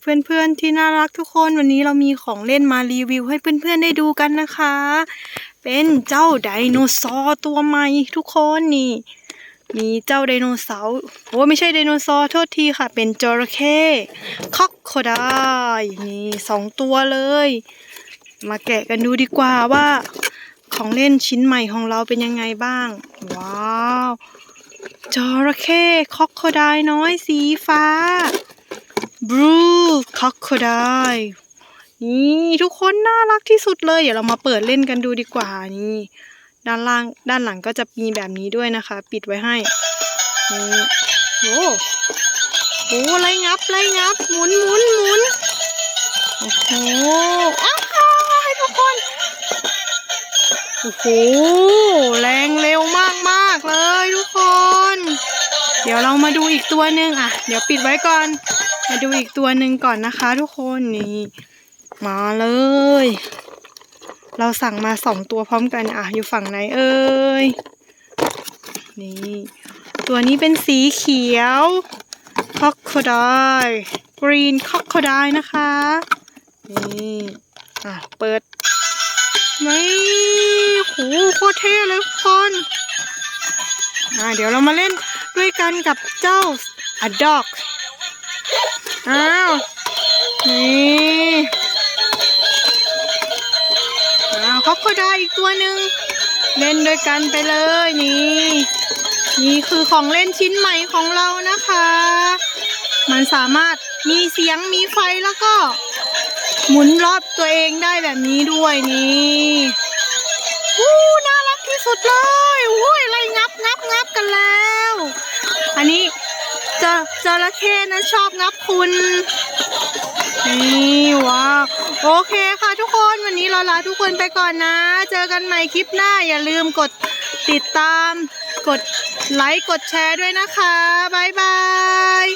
เพื่อนๆที่น่ารักทุกคนวันนี้เรามีของเล่นมารีวิวให้เพื่อนๆได้ดูกันนะคะ เป็นเจ้าไดโนเสาร์ตัวใหม่ทุกคนนี่ มีเจ้าไดโนเสาร์โอ้ไม่ใช่ไดโนเสาร์โทษทีค่ะ เป็นจระเข้คอกโคไดนี่สองตัวเลย มาแกะกันดูดีกว่าว่า ของเล่นชิ้นใหม่ของเราเป็นยังไงบ้าง ว้าวจระเข้คอกโคไดน้อยสีฟ้า กโคไดนี่ทุกคนน่ารักที่สุดเลย เดี๋ยวเรามาเปิดเล่นกันดูดีกว่านี่ ด้านล่างด้านหลังก็จะมีแบบนี้ด้วยนะคะ ปิดไว้ให้นี่โอ้โหไรงับไรงับ หมุนหมุนหมุนโอ้โหอ้าวทุกคนโอ้โหแรงเร็วมากมากเลยทุกคน เดี๋ยวเรามาดูอีกตัวหนึ่งอะ เดี๋ยวปิดไว้ก่อน มาดูอีกตัวหนึ่งก่อนนะคะทุกคนนี่ มาเลย เราสั่งมาสองตัวพร้อมกันอะอยู่ฝั่งไหนเอ่ยนี่ ตัวนี้เป็นสีเขียวคอกโคไดกรีนคอกโคไดนะคะ นี่อะเปิดไม่โหโคตรเท่เลยทุกคนอ่าเดี๋ยวเรามาเล่นด้วยกันกับเจ้าอะด อ้าว นี่อ้าวเขาก็ได้อีกตัวหนึ่งเล่นด้วยกันไปเลยนี่ นี่คือของเล่นชิ้นใหม่ของเรานะคะ มันสามารถมีเสียงมีไฟแล้วก็ หมุนรอบตัวเองได้แบบนี้ด้วยนี่วู้น่ารักที่สุดเลยโอ้ยอะไรงับงับงับกันแล้ว อันนี้ จอจระเข้นะชอบงับคุณนี่ว้าวโอเคค่ะทุกคนวันนี้เราลาทุกคนไปก่อนนะ เจอกันใหม่คลิปหน้าอย่าลืมกดติดตาม กดไลค์ กดแชร์ด้วยนะคะ บ๊ายบาย